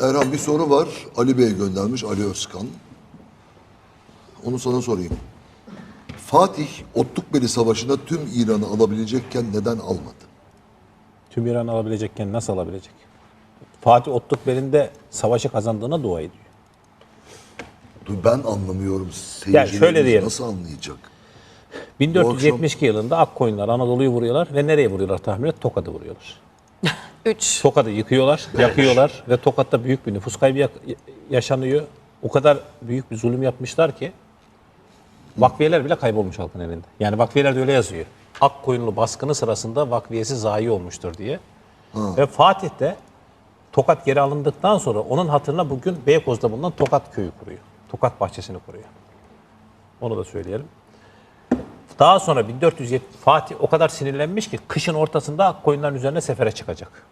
Erhan bir soru var. Ali Bey göndermiş. Ali Özkan. Onu sana sorayım. Fatih Otlukbeli Savaşı'nda tüm İran'ı alabilecekken neden almadı? Tüm İran alabilecekken nasıl alabilecek? Fatih Otluk belinde savaşı kazandığına dua ediyor. Dur ben anlamıyorum. Seyircilerimiz şöyle diyelim. Nasıl anlayacak? 1472 yılında Akkoyunlar Anadolu'yu vuruyorlar ve nereye vuruyorlar tahmin et? Tokat'ı vuruyorlar. 3. Tokat'ı yıkıyorlar, yakıyorlar ve Tokat'ta büyük bir nüfus kaybı yaşanıyor. O kadar büyük bir zulüm yapmışlar ki vakfiyeler bile kaybolmuş halkın elinde. Yani vakfiyeler de öyle yazıyor. Akkoyunlu baskını sırasında vakfiyesi zayi olmuştur diye. Ve Fatih de Tokat geri alındıktan sonra onun hatırına bugün Beykoz'da bulunan Tokat köyü kuruyor. Tokat bahçesini kuruyor. Onu da söyleyelim. Daha sonra 1470 Fatih o kadar sinirlenmiş ki kışın ortasında Akkoyunların üzerine sefere çıkacak.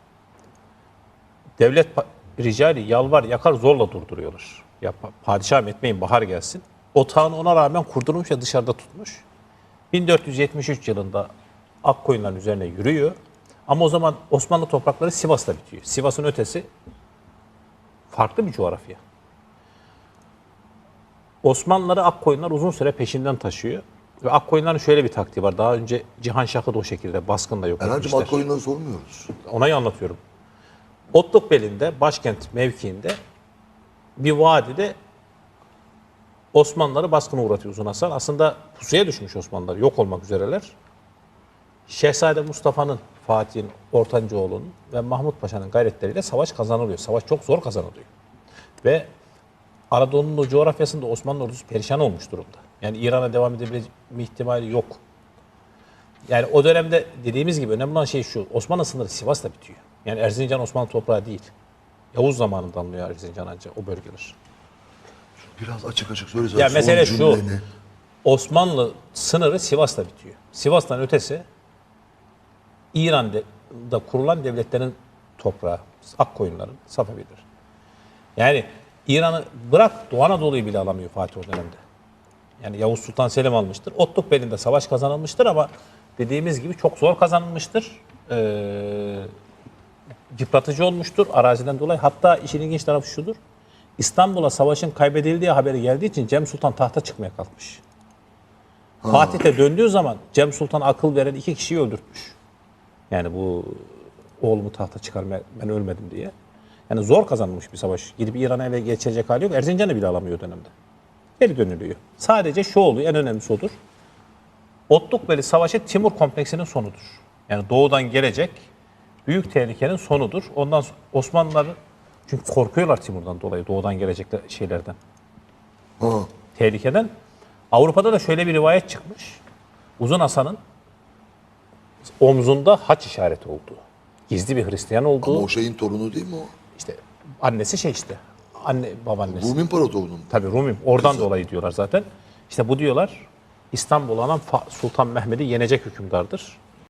Devlet ricali yalvar yakar zorla durduruyorlar. Ya pa- padişahım etmeyin bahar gelsin. Otağını ona rağmen kurdurmuş ve dışarıda tutmuş. 1473 yılında Akkoyunların üzerine yürüyor. Ama o zaman Osmanlı toprakları Sivas'ta bitiyor. Sivas'ın ötesi farklı bir coğrafya. Osmanlıları Akkoyunlar uzun süre peşinden taşıyor. Ve Akkoyunların şöyle bir taktiği var. Daha önce Cihan Şah'ı da o şekilde baskınla yok Erhan'cığım etmişler. Akkoyunları sormuyoruz. Onayı anlatıyorum. Otluk belinde, başkent mevkiinde bir vadide Osmanlıları baskına uğratıyor Uzun Hasan. Aslında pusuya düşmüş Osmanlılar, yok olmak üzereler. Şehzade Mustafa'nın, Fatih'in, Ortancıoğlu'nun ve Mahmut Paşa'nın gayretleriyle savaş kazanılıyor. Savaş çok zor kazanılıyor. Ve Anadolu'nun coğrafyasında Osmanlı ordusu perişan olmuş durumda. Yani İran'a devam edebilme ihtimali yok. Yani o dönemde dediğimiz gibi önemli olan şey şu. Osmanlı sınırı Sivas'ta bitiyor. Yani Erzincan Osmanlı toprağı değil. Yavuz zamanında alınıyor Erzincan ancak o bölgeler. Biraz açık açık söylesene. Ya son mesele şu. cümleni. Osmanlı sınırı Sivas'ta bitiyor. Sivas'tan ötesi İran'da kurulan devletlerin toprağı, Akkoyunların, Safaviler. Yani İran'ı bırak Doğu Anadolu'yu bile alamıyor Fatih o dönemde. Yani Yavuz Sultan Selim almıştır. Otluk belinde savaş kazanılmıştır ama dediğimiz gibi çok zor kazanılmıştır. Ee, yıpratıcı olmuştur araziden dolayı. Hatta işin ilginç tarafı şudur. İstanbul'a savaşın kaybedildiği haberi geldiği için Cem Sultan tahta çıkmaya kalkmış. Fatih de döndüğü zaman Cem Sultan akıl veren iki kişiyi öldürtmüş. Yani bu oğlumu tahta çıkarmaya ben ölmedim diye. Yani zor kazanılmış bir savaş. Gidip İran'a ele geçecek hali yok. Erzincan'ı bile alamıyor o dönemde. Geri dönülüyor. Sadece şu oluyor, en önemlisi odur. Otlukbeli Savaşı Timur kompleksinin sonudur. Yani doğudan gelecek büyük tehlikenin sonudur. Ondan sonra Osmanlılar çünkü korkuyorlar Timur'dan dolayı doğudan gelecek şeylerden. Ha. Tehlikeden. Avrupa'da da şöyle bir rivayet çıkmış. Uzun Hasan'ın omzunda haç işareti olduğu. Gizli bir Hristiyan olduğu. Ama o şeyin torunu değil mi o? işte annesi şey işte. Anne babaannesi. Rum İmparatorluğu'nun. Tabii Rumim. Oradan dolayı diyorlar zaten. İşte bu diyorlar İstanbul'u alan Sultan Mehmet'i yenecek hükümdardır.